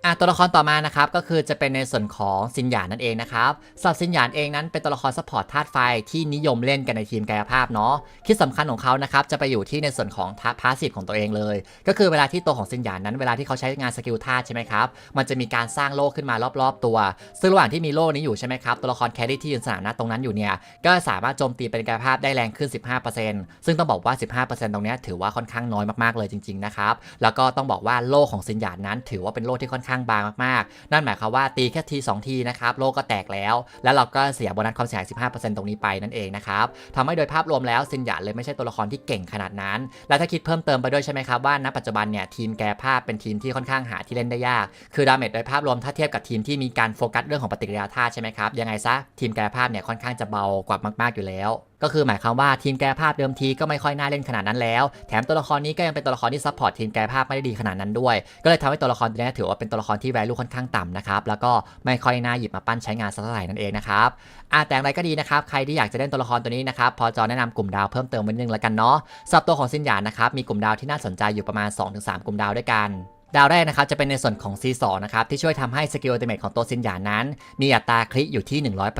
อะตัวละครต่อมานะครับก็คือจะเป็นในส่วนของซินหยานนั่นเองนะครับสำหรับซินหยานเองนั้นเป็นตัวละครซัพพอร์ตธาตุไฟที่นิยมเล่นกันในทีมกายภาพเนาะคิดสำคัญของเขานะครับจะไปอยู่ที่ในส่วนของพาสซีฟของตัวเองเลย ก็คือเวลาที่ตัวของซินหยานนั้นเวลาที่เขาใช้งานสกิลธาตุใช่ไหมครับมันจะมีการสร้างโล่ขึ้นมารอบๆตัว ซึ่งระหว่างที่มีโล่นี้อยู่ใช่ไหมครับตัวละครแครี่ที่ยืนสนามหน้าตรงนั้นอยู่เนี่ยก็สามารถโจมตีเป็นกายภาพได้แรงขึ้น 15%ซึ่งต้องบอกว่า 15%ตรงนี้ถือว่าค่อนข้างน้อยมากๆเลยจริงๆนะครับแล้วก็ต้องบอกว่าโล่ของซินหยานนั้นถือว่าเป็นโล่ที่ค่อนข้างบางมากๆ นั่นหมายความว่าตีแค่ที2ทีนะครับโลกก็แตกแล้ว แล้วเราก็เสียโบนัสความเสียหาย15%ตรงนี้ไปนั่นเองนะครับทำให้โดยภาพรวมแล้วซินหยาเลยไม่ใช่ตัวละครที่เก่งขนาดนั้น และถ้าคิดเพิ่มเติมไปด้วยใช่ไหมครับว่าณปัจจุบันเนี่ยทีมแกภาพเป็นทีมที่ค่อนข้างหาที่เล่นได้ยาก คือดาเมจโดยภาพรวมถ้าเทียบกับทีมที่มีการโฟกัสเรื่องของปฏิกิริยาธาตุใช่ไหมครับยังไงซะทีมแกภาพเนี่ยค่อนข้างจะเบากว่ามาก ๆอยู่แล้วก็คือหมายความว่าทีมแกภาพเดิมทีก็ไม่ค่อยน่าเล่นขนาดนั้นแล้ว แถมตัวละครนี้ก็ยังเป็นตัวละครที่ซัพพอร์ตทีมแกภาพไม่ได้ดีขนาดนั้นด้วย ก็เลยทำให้ตัวละครตัวนี้ถือว่าเป็นตัวละครที่แวลูค่อนข้างต่ำนะครับ แล้วก็ไม่ค่อยน่าหยิบมาปั้นใช้งานสักเท่าไหร่นั่นเองนะครับอะแต่อย่างไรก็ดีนะครับ ใครที่อยากจะเล่นตัวละครตัวนี้นะครับ พอจอแนะนำกลุ่มดาวเพิ่มเติมไว้นิดนึงแล้วกันเนาะสำหรับตัวของซินหยานนะครับ มีกลุ่มดาวที่น่าสนใจอยู่ประมาณ 2-3 กลุ่มดาวด้วยกัน ดาวแรกนะครับจะเป็นในส่วนของ C2 นะครับที่ช่วยทำให้สกิลอัลติเมทของตัวซินหยานั้น มีอัตราคลิกอยู่ที่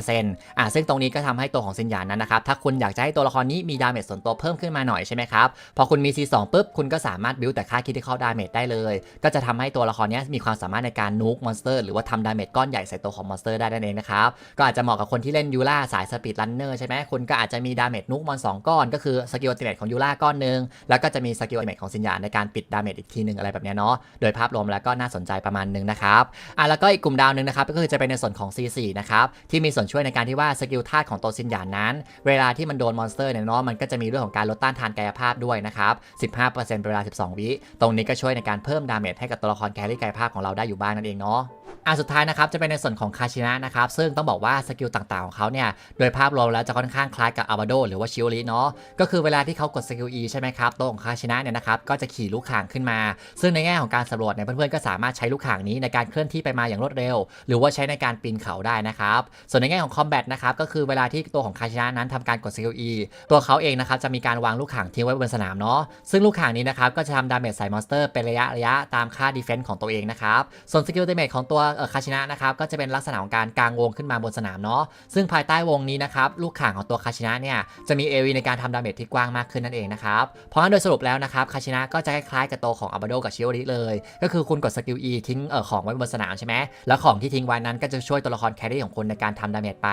100%อ่าซึ่งตรงนี้ก็ทำให้ตัวของซินหยานนั้นนะครับถ้าคุณอยากจะให้ตัวละครนี้มีดาเมจส่วนตัวเพิ่มขึ้นมาหน่อยใช่ไหมครับพอคุณมี C2 ปุ๊บคุณก็สามารถบิวแต่ค่าคิดที่เข้าดาเมจได้เลย ก็จะทำให้ตัวละครนี้มีความสามารถในการนูกมอนสเตอร์หรือว่าทำดาเมจก้อนใหญ่ใส่ตัวของมอนสเตอร์ได้นั่นเองนะครับก็อาจจะเหมาะกับคนที่เล่นยูล่าสายสปีดรันเนอร์ใช่ไหมคุณก็อาจจะมีดาเมจนูกมอนสองก้อนก็คือสกิลอัลติเมทของยูล่าก้อนนึงแล้วก็จะมีสกิลอัลติเมทของซินหยานในการปิดดาเมจอีกทีนึงอะไรแบบเนี้ยเนาะโดยภาพรวมแล้วก็น่าสนใจประมาณหนึงนะครับอะแล้วก็อีกกลุ่มดาวหนึ่งนะครับก็คือจะเป็นในส่วนของ C4 นะครับที่มีส่วนช่วยในการที่ว่าสกิลธาตุของตัวซินหยานนั้น เวลาที่มันโดนมอนสเตอร์เนี่ยเนาะมันก็จะมีเรื่องของการลดต้านทานกายภาพด้วยนะครับ 15%เป็นเวลา 12 วิตรงนี้ก็ช่วยในการเพิ่มดาเมจให้กับตัวละครแครี่กายภาพของเราได้อยู่บ้างนั่นเองเนาะอะสุดท้ายนะครับจะเป็นในส่วนของคาชินะนะครับซึ่งต้องบอกว่าสกิลต่างๆของเขาเนี่ยโดยภาพรวมแล้วจะค่อนข้างคล้ายกับอาบาโดหรือว่าชิโอริเนาะก็คือเวลาที่เขากดสกิล E ใช่ไหมครับตัวของคาชินะเนี่ยนะครับก็จะขี่ลูกข่างขึ้นมา ซึ่งในแง่ของการสำรวจเนี่ยเพื่อนๆก็สามารถใช้ลูกข่างนี้ในการเคลื่อนที่ไปมาอย่างรวดเร็ว หรือว่าใช้ในการปีนเขาได้นะครับ ส่วนในแง่ของคอมแบทนะครับก็คือเวลาที่ตัวของคาชินะนั้นทำการกดสกิล E ตัวเขาเองนะครับจะมีการวางลูกข่างทิ้งไว้บนสนามเนาะซึ่งลูกข่างนี้นะครับก็จะทำดาเมจใส่มอนสเตอร์เป็นระยะระยะตามค่าดีเฟนส์ของตัวเองนะครับส่วนสกิลดาเมจของตัวคาชินะนะครับก็จะเป็นลักษณะของการกางวงขึ้นมาบนสนามเนาะซึ่งภายใต้วงนี้นะครับลูกข่างของตัวคาชินะเนี่ยจะมี AV ในการทำดาเมจที่กว้างมากขึ้นนั่นเองนะครับเพราะงั้นโดยสรุปแล้วนะครับคาชินะก็จะคล้ายๆกับตัวของอาบาโดกับชิโอริเลยก็คือคุณกดสกิล E ทิ้งออของไว้บนสนามใช่ไหมแล้วของที่ทิ้งไว้นั้นก็จะช่วยตัวละครแครี่ของคุณในการทำดาเมจไป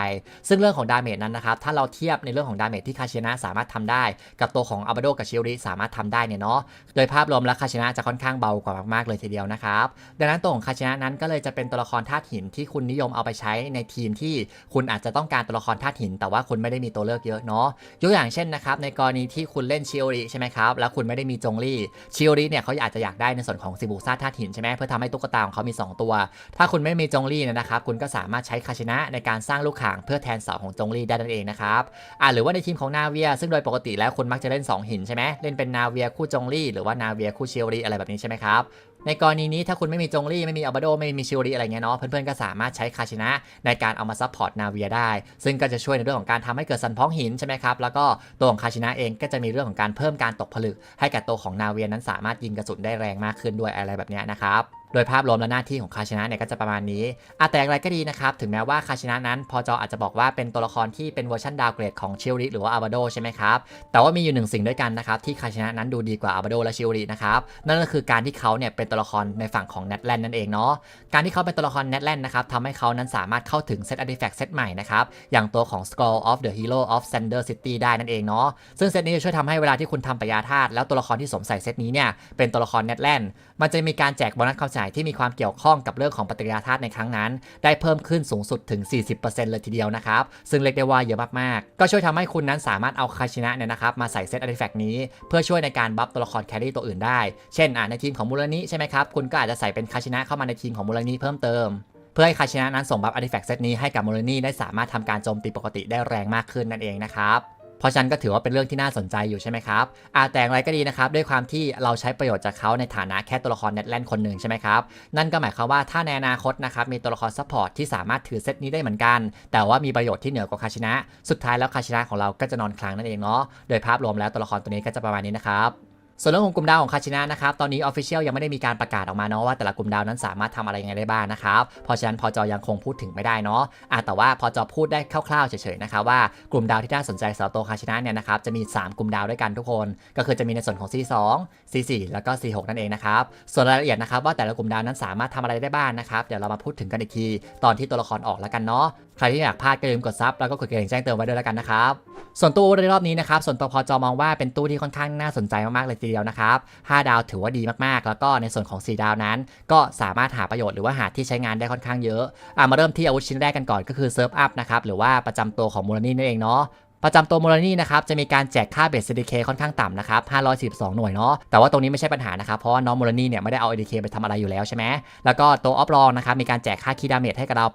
ซึ่งเรื่องของดาเมจนั้นนะครับ ถ้าเราเทียบในเรื่องของดาเมจที่คาชินะสามารถทำได้ กับตัวของอาบาโดกับชิโอริสามารถทำได้เนี่ยเนาะ โดยภาพรวมแล้วคาชินะจะค่อนข้างเบากว่ามากๆเลยทีเดียวนะครับ ดังนั้นตัวของคาชินะนั้นก็เลยจะเป็นตัวละครธาตุหินที่คุณนิยมเอาไปใช้ในทีมที่คุณอาจจะต้องการตัวละครธาตุหิน แต่ว่าคุณไม่ได้มีตัวเลือกเยอะเนาะ ยกอย่างเช่นนะครับในกรณีที่คุณเล่นชิริใช่ไหมครับ แล้วคุณไม่ได้มีจงลี่ชิริเนี่ยเขาอาจจะอยากได้ในส่วนของซิบูซ่าธาตุหินใช่ไหมเพื่อทำให้ตุ๊กตาของเขามี 2 ตัว ถ้าคุณไม่มีจงลี่นะครับคุณก็สามารถใช้คาชินะในการสร้างลูกข่างเพื่อแทนเสาของจงลี่ได้นั่นเองนะครับอ่าหรือว่าในทีมของนาเวีย ซึ่งโดยปกติแล้วคุณมักจะเล่น 2 หินใช่ไหมเล่นเป็นนาเวียคู่จงลี่หรือว่านาเวียคู่เชิโอริอะไรแบบนี้ใช่ไหมครับในกรณีนี้ถ้าคุณไม่มีจงลี่ไม่มีอัลบาโดไม่มีชิโอริอะไรเงี้ยเนาะเพื่อนๆก็สามารถใช้คาชินะในการเอามาซัพพอร์ตนาเวียได้ ซึ่งก็จะช่วยในเรื่องของการทำให้เกิดสันพ้องหินใช่ไหมครับแล้วก็ตัวของคาชนะเองก็จะมีเรื่องของการเพิ่มการตกผลึก ให้กับตัวของนาเวียนั้นสามารถยิงกระสุนได้แรงมากขึ้นด้วยอะไรแบบนี้นะครับ โดยภาพรวมและหน้าที่ของคาชินะเนี่ยก็จะประมาณนี้อะแต่อย่างไรก็ดีนะครับ ถึงแม้ว่าคาชินะนั้น พอจออาจจะบอกว่าเป็นตัวละครที่เป็นเวอร์ชันดาวเกรดของชิลริหรือว่าอาบาโดใช่ไหมครับ แต่ว่ามีอยู่หนึ่งสิ่งด้วยกันนะครับ ที่คาชินะนั้นดูดีกว่าอาบาโดและชิลรินะครับ นั่นก็คือการที่เขาเนี่ยเป็นตัวละครในฝั่งของเนทแลนด์นั่นเองเนาะ การที่เขาเป็นตัวละครเนทแลนด์นะครับทำให้เขานั้นสามารถเข้าถึงเซตอาร์ติแฟกต์เซตใหม่นะครับอย่างตัวของ Skull of the Hero of Sander City ได้นั่นเองเนาะซึ่งเซตนี้จะช่วยทำให้เวลาที่คุณทำปยาธาตุแล้วตัวละครที่สวมใส่เซตนี้เนี่ยเป็นตัวละครเนทแลนด์มันจะมีการแจกโบนัสความสยหายที่มีความเกี่ยวข้องกับเรื่องของปฏิกิริยาธาตุในครั้งนั้น ได้เพิ่มขึ้นสูงสุดถึง 40%เลยทีเดียวนะครับ ซึ่งเรียกได้ว่าเยอะมากๆ ก็ช่วยทำให้คุณนั้นสามารถเอาคาชินะเนี่ยนะครับมาใส่เซตอาร์ติแฟกต์นี้ เพื่อช่วยในการบัฟตัวละครแครี่ตัวอื่นได้ เช่นในทีมของมูลนิใช่ไหมครับ คุณก็อาจจะใส่เป็นคาชินะเข้ามาในทีมของมูลนิเพิ่มเติมเพื่อให้คาชินะนั้นส่งบัฟอาร์ติแฟกต์เซตนี้ให้กับมูลนิได้สามารถทำการโจมตีปกติได้แรงมากขึ้นนั่นเองนะครับ เพราะฉะนั้นก็ถือว่าเป็นเรื่องที่น่าสนใจอยู่ใช่ไหมครับอาแต่อย่างไรก็ดีนะครับด้วยความที่เราใช้ประโยชน์จากเขาในฐานะแค่ตัวละครเน็ตแลนด์คนหนึ่งใช่ไหมครับนั่นก็หมายความว่าถ้าในอนาคตนะครับมีตัวละครซัพพอร์ตที่สามารถถือเซตนี้ได้เหมือนกัน แต่ว่ามีประโยชน์ที่เหนือกว่าคาชินะ สุดท้ายแล้วคาชินะของเราก็จะนอนคลางนั่นเองเนาะโดยภาพรวมแล้วตัวละครตัวนี้ก็จะประมาณนี้นะครับ ส่วนเรื่องของกลุ่มดาวของคาชินะนะครับตอนนี้ Official ยังไม่ได้มีการประกาศออกมาเนาะว่าแต่ละกลุ่มดาวนั้นสามารถทำอะไรยังไงได้บ้างนะครับเพราะฉะนั้นพอจอยังคงพูดถึงไม่ได้เนาะอะแต่ว่าพอจอพูดได้คร่าวๆเฉยๆนะครับว่ากลุ่มดาวที่น่าสนใจสำหรับตัวคาชินะเนี่ยนะครับจะมี 3 กลุ่มดาวด้วยกันทุกคน ก็คือจะมีในส่วนของ C2 C4 แล้วก็ C6 นั่นเองนะครับส่วนรายละเอียดนะครับว่าแต่ละกลุ่มดาวนั้นสามารถทำอะไรได้บ้างนะครับเดี๋ยวเรามาพูดถึงกันอีกทีตอนที่ตัวละครออกแล้วกันเนาะใครที่อยากพลาดก็อย่าลืมกดซับแล้วก็กดกระดิ่งแจ้งเตือนไว้ด้วยแล้วกันนะครับ ส่วนตู้ในรอบนี้นะครับ ส่วนตัวพอจอมองว่าเป็นตู้ที่ค่อนข้างน่าสนใจมากๆเลยทีเดียวนะครับ 5 ดาวถือว่าดีมากๆ แล้วก็ในส่วนของ 4 ดาวนั้น ก็สามารถหาประโยชน์หรือว่าหาที่ใช้งานได้ค่อนข้างเยอะอะมาเริ่มที่อาวุธชิ้นแรกกันก่อนก็คือเซิร์ฟอัพนะครับหรือว่าประจำตัวของมูลนี่นั่นเองเนาะ ประจำตัวโมลนี่นะครับจะมีการแจกค่าเบส CDK ค่อนข้างต่ำนะครับ542หน่วยเนาะแต่ว่าตรงนี้ไม่ใช่ปัญหานะครับเพราะว่าน้องโมลนี่เนี่ยไม่ได้เอา ADK ไปทำอะไรอยู่แล้วใช่ไหมแล้วก็ตัวออฟรองนะครับมีการแจกค่าคีดาเมจให้กับเรา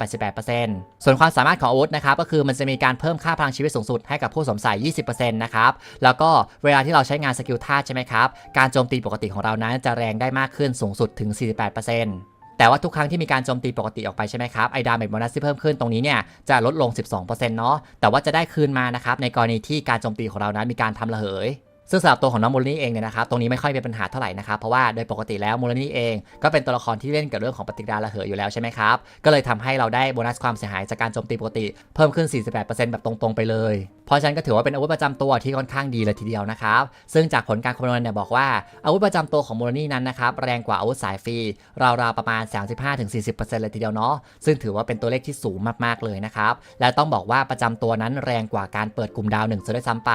88%ส่วนความสามารถของอาวุธนะครับก็คือมันจะมีการเพิ่มค่าพลังชีวิตสูงสุดให้กับผู้สวมใส่ 20%นะครับแล้วก็เวลาที่เราใช้งานสกิลธาใช่ไหมครับการโจมตีปกติของเรานั้นจะแรงได้มากขึ้นสูงสุดถึง 48% แต่ว่าทุกครั้งที่มีการโจมตีปกติออกไปใช่ไหมครับไอดาเมจโบนัสที่เพิ่มขึ้นตรงนี้เนี่ยจะลดลง 12%เนาะแต่ว่าจะได้คืนมานะครับในกรณีที่การโจมตีของเรานั้นมีการทำระเหย ซึ่งสำหรับตัวของน้องมูลนี่เองเนี่ยนะครับตรงนี้ไม่ค่อยเป็นปัญหาเท่าไหร่นะครับเพราะว่าโดยปกติแล้วมูลนี่เองก็เป็นตัวละครที่เล่นกับเรื่องของปฏิกิริยาระเหยอยู่แล้วใช่ไหมครับก็เลยทำให้เราได้โบนัสความเสียหายจากการโจมตีปกติ เพิ่มขึ้น 48%แบบตรงๆไปเลย เพราะฉะนั้นก็ถือว่าเป็นอาวุธประจำตัวที่ค่อนข้างดีเลยทีเดียวนะครับซึ่งจากผลการคำนวณเนี่ยบอกว่าอาวุธประจำตัวของโมโรนี่นั้นนะครับแรงกว่าอาวุธสายฟรีราวๆประมาณ 35-40%เลยทีเดียวเนาะซึ่งถือว่าเป็นตัวเลขที่สูงมากๆเลยนะครับและต้องบอกว่าประจำตัวนั้นแรงกว่าการเปิดกลุ่มดาวหนึ่งซะด้วยซ้ำไป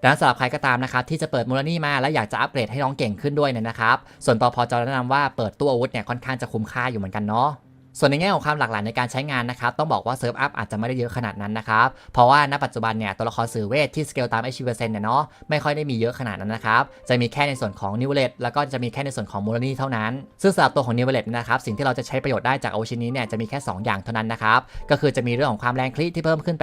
ดังนั้นสำหรับใครก็ตามนะครับทที่จะเปิดมูลนี่มาแล้วอยากจะอัปเกรดให้น้องเก่งขึ้นด้วยเนี่ยนะครับ ส่วนตัวพอจะแนะนำว่าเปิดตู้อาวุธเนี่ยค่อนข้างจะคุ้มค่าอยู่เหมือนกันเนาะ ส่วนในแง่ของความหลากหลายในการใช้งานนะครับ ต้องบอกว่าเซิร์ฟอัพอาจจะไม่ได้เยอะขนาดนั้นนะครับ เพราะว่าณปัจจุบันเนี่ยตัวละครสื่อเวทที่สเกลตาม h อ%เปอร์เซนต์เนี่ยเนาะไม่ค่อยได้มีเยอะขนาดนั้นนะครับ จะมีแค่ในส่วนของนิวเลตแล้วก็จะมีแค่ในส่วนของมูลนี่เท่านั้น ซึ่งสำหรับตัวของนิวเลตนะครับสิ่งที่เราจะใช้ประโยชน์ได้จากอาวุธชิ้นนี้เนี่ยจะมีแค่ 2 อย่างเท่านั้นนะครับก็คือจะมีเรื่องของความแรงคลิที่เพิ่มขึ้น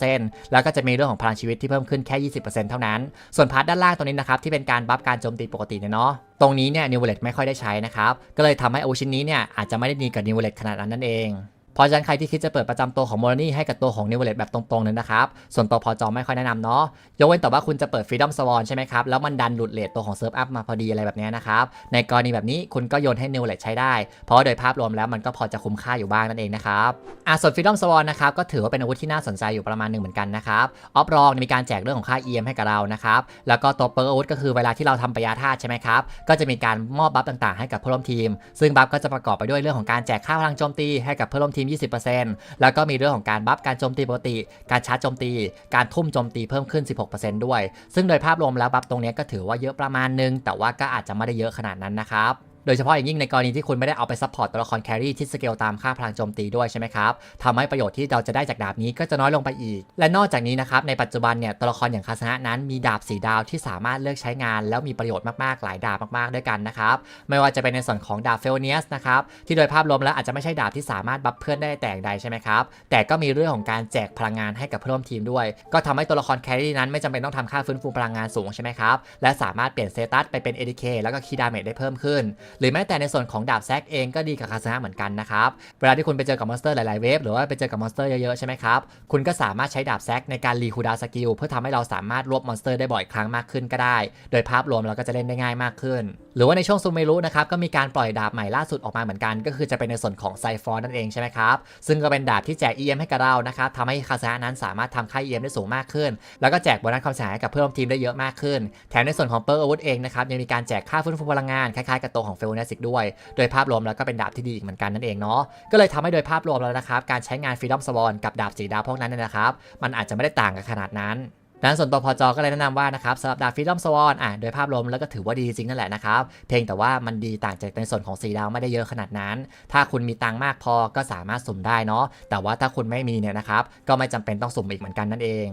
88%แล้วก็จะมีเรื่องของพลังชีวิตที่เพิ่มขึ้นแค่ 20%เท่านั้น ส่วนพาร์ทด้านล่างตรงนี้นะครับที่เป็นการบัฟการโจมตีปกติเนี่ยเนาะ ตรงนี้เนี่ยนิวเลตไม่ค่อยได้ใช้นะครับ ก็เลยทำให้อาวุธชิ้นนี้เนี่ยอาจจะไม่ได้ดีกับนิวเลตขนาดนั้นนั่นเอง เพราะฉะนั้นใครที่คิดจะเปิดประจำตัวของโมโรนี่ให้กับตัวของนิวเลตแบบตรงๆเนี่ยนะครับ ส่วนตัวพอจอไม่ค่อยแนะนำเนาะยกเว้นแต่ว่าคุณจะเปิด Freedom Swan ใช่ไหมครับ แล้วมันดันหลุดเลทตัวของเซิร์ฟอัพมาพอดีอะไรแบบนี้นะครับ ในกรณีแบบนี้คุณก็โยนให้นิวเลตใช้ได้ เพราะโดยภาพรวมแล้วมันก็พอจะคุ้มค่าอยู่บ้างนั่นเองนะครับอะส่วน Freedom Swan นะครับก็ถือว่าเป็นอาวุธที่น่าสนใจอยู่ประมาณหนึ่งเหมือนกันนะครับออฟรองมีการแจกเรื่องของค่า EM ให้กับเรานะครับแล้วก็ตัวเปิร์อาวุธก็คือเวลาที่เราทำปยาธาตุใช่ไหมครับก็จะมีการมอบบัฟต่างๆ ให้กับเพื่อนร่วมทีม ซึ่งบัฟก็จะประกอบไปด้วยเรื่องของการแจกค่าพลังโจมตีให้กับเพื่อนร่วมทีม20%แล้วก็มีเรื่องของการบัฟการโจมตีปกติ การชาร์จโจมตี การทุ่มโจมตีเพิ่มขึ้น 16%ด้วย ซึ่งโดยภาพรวมแล้วบัฟตรงนี้ก็ถือว่าเยอะประมาณนึง แต่ว่าก็อาจจะไม่ได้เยอะขนาดนั้นนะครับ โดยเฉพาะอย่างยิ่งในกรณีที่คุณไม่ได้เอาไปซัพพอร์ตตัวละครแครี่ที่สเกลตามค่าพลังโจมตีด้วยใช่ไหมครับทำให้ประโยชน์ที่เราจะได้จากดาบนี้ก็จะน้อยลงไปอีก และนอกจากนี้นะครับในปัจจุบันเนี่ยตัวละครอย่างคาสนะนั้นมีดาบสีดาวที่สามารถเลือกใช้งาน แล้วมีประโยชน์มากๆหลายดาบมากๆด้วยกันนะครับไม่ว่าจะเป็นในส่วนของดาบเฟลเนียสนะครับที่โดยภาพรวมแล้วอาจจะไม่ใช่ดาบที่สามารถบัฟเพื่อนได้แต่งใดใช่ไหมครับแต่ก็มีเรื่องของการแจกพลังงานให้กับเพื่อนร่วมทีมด้วย ก็ทำให้ตัวละครแครี่นั้นไม่จำเป็นต้องทำค่าฟื้นฟูพลังงานสูงใช่ไหมครับและสามารถเปลี่ยนเซตัสไปเป็น ADK แล้วก็คีดาเมจได้เพิ่มขึ้นหรือแม้แต่ในส่วนของดาบแซกเองก็ดีกับคาสนะเหมือนกันนะครับเวลาที่คุณไปเจอกับมอนสเตอร์หลายๆเวฟหรือว่าไปเจอกับมอนสเตอร์เยอะๆใช่ไหมครับคุณก็สามารถใช้ดาบแซกในการรีคูดาสกิลเพื่อทำให้เราสามารถรวบมอนสเตอร์ได้บ่อยครั้งมากขึ้นก็ได้ โดยภาพรวมเราก็จะเล่นได้ง่ายมากขึ้น หรือว่าในช่วงซูเมรุนะครับก็มีการปล่อยดาบใหม่ล่าสุดออกมาเหมือนกัน ก็คือจะเป็นในส่วนของไซฟอนนั่นเองใช่ไหมครับซึ่งก็เป็นดาบที่แจก EM ให้กับเรานะครับทำให้คาซานั้นสามารถทำค่า EM ได้สูงมากขึ้น แล้วก็แจกโบนัสความเสียหายให้กับเพื่อนร่วมทีมได้เยอะมากขึ้น แถมในส่วนของเปิร์อาวุธเองนะครับยังมีการแจกค่าฟื้นฟูพลังงานคล้ายๆกับตัวของเฟลเนสิกด้วย โดยภาพรวมแล้วก็เป็นดาบที่ดีอีกเหมือนกันนั่นเองเนาะก็เลยทำให้โดยภาพรวมแล้วนะครับการใช้งาน Freedom Swan กับดาบสีดาวพวกนั้นนะครับมันอาจจะไม่ได้ต่างกันขนาดนั้น ดังนั้นส่วนตัวพอจอก็เลยแนะนำว่านะครับสำหรับดาบ Freedom Swan อะโดยภาพรวมแล้วก็ถือว่าดีจริงนั่นแหละนะครับ เพียงแต่ว่ามันดีต่างจากในส่วนของสีดาวไม่ได้เยอะขนาดนั้น ถ้าคุณมีตังมากพอก็สามารถสุ่มได้เนาะแต่ว่าถ้าคุณไม่มีเนี่ยนะครับก็ไม่จำเป็นต้องสุ่มอีกเหมือนกันนั่นเอง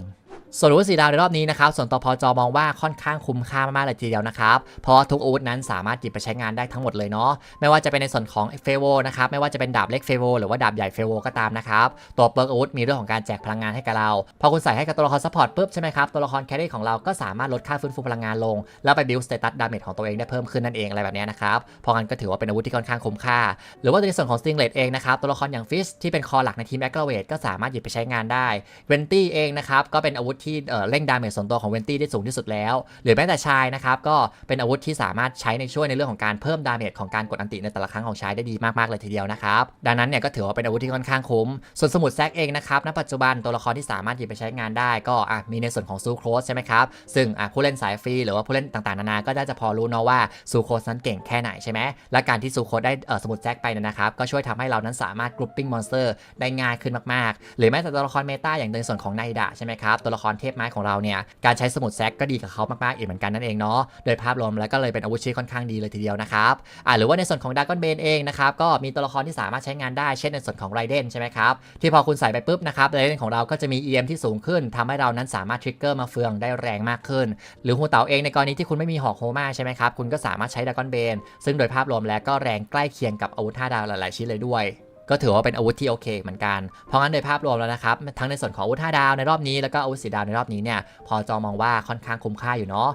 ส่วนอาวุธสีดาวในรอบนี้นะครับ ส่วนตพอจอมองว่าค่อนข้างคุ้มค่ามากๆเลยทีเดียวนะครับ เพราะทุกอาวุธนั้นสามารถหยิบไปใช้งานได้ทั้งหมดเลยเนาะ ไม่ว่าจะเป็นในส่วนของเฟโวนะครับ ไม่ว่าจะเป็นดาบเล็กเฟโวหรือว่าดาบใหญ่เฟโวก็ตามนะครับ ตัวเปิร์กอาวุธมีเรื่องของการแจกพลังงานให้กับเรา พอคุณใส่ให้กับตัวละครซัพพอร์ตปุ๊บใช่ไหมครับ ตัวละครแครี่ของเราก็สามารถลดค่าฟื้นฟูพลังงานลง แล้วไปบิลสเตตัสดาเมจของตัวเองได้เพิ่มขึ้นนั่นเองอะไรแบบนี้นะครับ เพราะงั้นก็ถือว่าเป็นอาวุธที่ค่อนข้างคุ้มค่า หรือว่าในส่วนของสติงเลตเองนะครับ ตัวละครอย่างฟิชที่เป็นคอหลักในทีมแอคเกเวตก็สามารถหยิบไปใช้งานได้เวนตี้เองนะครับก็เป็นอาวุธที่เเร่งดาเมจส่วนตัวของเวนตี้ได้สูงที่สุดแล้ว หรือแม้แต่ชายนะครับก็เป็นอาวุธที่สามารถใช้ในช่วยในเรื่องของการเพิ่มดาเมจของการกดอันติในแต่ละครั้งของชายได้ดีมากๆเลยทีเดียวนะครับดังนั้นเนี่ยก็ถือว่าเป็นอาวุธที่ค่อนข้างคุ้ม ส่วนสมุดแซกเองนะครับณปัจจุบันตัวละครที่สามารถหยิบไปใช้งานได้ก็มีในส่วนของซูโครสใช่ไหมครับซึ่งผู้เล่นสายฟรีหรือว่าผู้เล่นต่างๆนานาก็จะพอรู้เนาะว่าซูโครสนั้นเก่งแค่ไหนใช่ไหมและการที่ซูโครสได้สมุดแซกไปนะครับก็ช่วยทำให้เรานั้นสามารถกรุ๊ปปิ้งมอนสเตอร์ได้ง่ายขึ้นมากๆ หรือแม้แต่ตัวละครเมตาอย่างในส่วนของไนดะใช่ไหมครับตัวละครเทพไม้ของเราเนี่ยการใช้สมุดแซกก็ดีกับเขามากๆอีกเหมือนกันนั่นเองเนาะโดยภาพรวมแล้วก็เลยเป็นอาวุธที่ค่อนข้างดีเลยทีเดียวนะครับอ่าหรือว่าในส่วนของดากอนเบนเองนะครับก็มีตัวละครที่สามารถใช้งานได้เช่นในส่วนของไรเดนใช่ไหมครับที่พอคุณใส่ไปปุ๊บนะครับไรเดนของเราก็จะมี EM ที่สูงขึ้นทำให้เรานั้นสามารถทริกเกอร์มาเฟืองได้แรงมากขึ้น หรือฮูเต๋าเองในกรณีที่คุณไม่มีหอกโฮมาใช่ไหมครับคุณก็สามารถใช้ดากอนเบนซึ่งโดยภาพรวมแล้วก็แรงใกล้เคียงกับอาวุธ5ดาวหลายๆชิ้นเลยด้วย ก็ถือว่าเป็นอาวุธที่โอเคเหมือนกัน เพราะงั้นโดยภาพรวมแล้วนะครับ ทั้งในส่วนของอาวุธ5ดาวในรอบนี้แล้วก็อาวุธสีดาวในรอบนี้เนี่ยพอจอมองว่าค่อนข้างคุ้มค่าอยู่เนาะ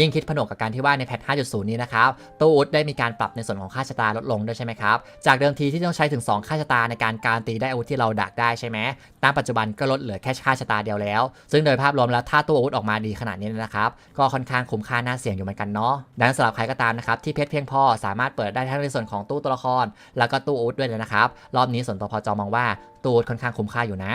ยิ่งคิดผนวกกับการที่ว่าในแพท 5.0 นี้นะครับตู้อุดได้มีการปรับในส่วนของค่าชะตาลดลงด้วยใช่ไหมครับจากเดิมทีที่ต้องใช้ถึง 2 ค่าชะตาในการการตีได้อาวุธที่เราดักได้ใช่ไหมตามปัจจุบันก็ลดเหลือแค่ค่าชะตาเดียวแล้ว ซึ่งโดยภาพรวมแล้วถ้าตัวอาวุธออกมาดีขนาดนี้นะครับก็ค่อนข้างคุ้มค่าน่าเสี่ยงอยู่เหมือนกันเนาะดังนั้นสำหรับใครก็ตามนะครับที่เพชรเพียงพอสามารถเปิดได้ทั้งในส่วนของตู้ตัวละคร แล้วก็ตู้อาวุธด้วยเลยนะครับรอบนี้ส่วนตัวพอจอมองว่าตู้อาวุธค่อนข้างคุ้มค่าอยู่นะ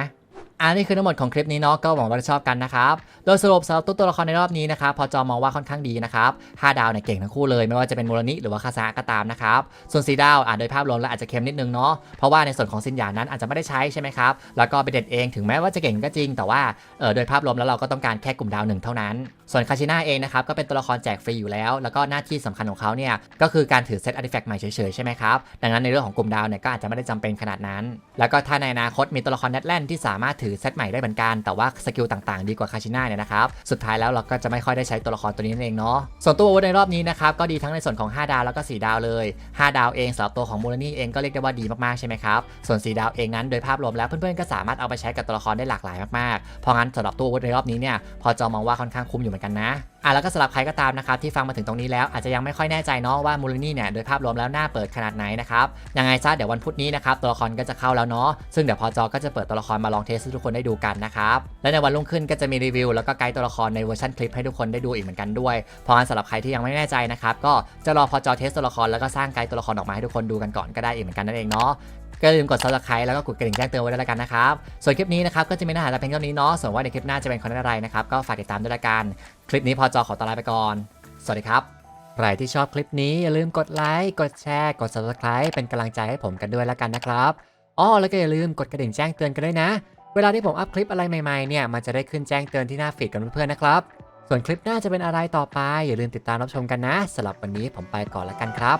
อันนี้คือทั้งหมดของคลิปนี้เนาะก็หวังว่าจะชอบกันนะครับโดยสรุปสำหรับตัวตัวละครในรอบนี้นะครับพอจอมองว่าค่อนข้างดีนะครับ5ดาวเนี่ยเก่งทั้งคู่เลยไม่ว่าจะเป็นมูลนิหรือว่าคาซาก็ตามนะครับส่วน4ดาวอ่านโดยภาพรวมแล้วอาจจะเค็มนิดนึงเนาะเพราะว่าในส่วนของสินหยานั้นอาจจะไม่ได้ใช้ใช่ไหมครับแล้วก็ไปเด็ดเองถึงแม้ว่าจะเก่งก็จริง แต่ว่าเออโดยภาพรวมแล้วเราก็ต้องการแค่กลุ่มดาวหนึ่งเท่านั้น ส่วนคาชิน่าเองนะครับก็เป็นตัวละครแจกฟรีอยู่แล้ว แล้วก็หน้าที่สำคัญของเขาเนี่ยก็คือการถือเซตอาร์ติแฟกต์ใหม่เฉยๆใช่ไหมครับดังนั้นในเรื่องของกลุ่มดาวเนี่ยก็อาจจะไม่ได้จำเป็นขนาดนั้น แล้วก็ถ้าในอนาคตมีตัวละครแนทแลนที่สามารถถือเซตใหม่ได้เหมือนกัน แต่ว่าสกิลต่างๆ ดีกว่าคาชิน่าเนี่ยนะครับ สุดท้ายแล้วเราก็จะไม่ค่อยได้ใช้ตัวละครตัวนี้นั่นเองเนาะ ส่วนตัวอาวุธในรอบนี้นะครับก็ดีทั้งในส่วนของ 5 ดาวแล้วก็ 4 ดาวเลย 5 ดาวเองสำหรับตัวของมูลนี่เองก็เรียกได้ว่าดีมากๆใช่ไหมครับ ส่วน 4 ดาวเองนั้นโดยภาพรวมแล้วเพื่อนๆก็สามารถเอาไปใช้กับตัวละครได้หลากหลายมากๆ เพราะงั้นสำหรับตัวอาวุธในรอบนี้เนี่ยพอจะมองว่าค่อนข้างคุ้มอยู่เหมือนกันนะ อะแล้วก็สำหรับใครก็ตามนะครับที่ฟังมาถึงตรงนี้แล้วอาจจะยังไม่ค่อยแน่ใจเนาะว่ามูลนี่เนี่ยโดยภาพรวมแล้วหน้าเปิดขนาดไหนนะครับยังไงซะเดี๋ยววันพุธนี้นะครับตัวละครก็จะเข้าแล้วเนาะซึ่งเดี๋ยวพอจอก็จะเปิดตัวละครมาลองเทสให้ทุกคนได้ดูกันนะครับและในวันรุ่งขึ้นก็จะมีรีวิวแล้วก็ไกด์ตัวละครในเวอร์ชันคลิปให้ทุกคนได้ดูอีกเหมือนกันด้วยเพราะงั้นสำหรับใครที่ยังไม่แน่ใจนะครับก็จะรอพอจอเทสตัวละครแล้วก็สร้างไกด์ตัวละครออกมาให้ทุกคนดูกันก่อนก็ได้อีกเหมือนกันนั่นเองเนาะ ก็อย่าลืมกด subscribe แล้วก็กดกระดิ่งแจ้งเตือนไว้ด้วยละกันนะครับ ส่วนคลิปนี้นะครับก็จะมีเนื้อหาเพียงเท่านี้เนาะ ส่วนว่าในคลิปหน้าจะเป็นคอนเทนต์อะไรนะครับก็ฝากติดตามด้วยละกัน คลิปนี้พอจอขอตัวลาไปก่อน สวัสดีครับ ใครที่ชอบคลิปนี้อย่าลืมกดไลค์ กดแชร์ กด subscribe เป็นกำลังใจให้ผมกันด้วยละกันนะครับอ้อแล้วก็อย่าลืมกดกระดิ่งแจ้งเตือนกันด้วยนะ เวลาที่ผมอัพคลิปอะไรใหม่ๆเนี่ยมันจะได้ขึ้นแจ้งเตือนที่หน้าฟีดกันเพื่อนๆนะครับ ส่วนคลิปหน้าจะเป็นอะไรต่อไป อย่าลืมติดตามรับชมกันนะสำหรับวันนี้ผมไปก่อนละกันครับ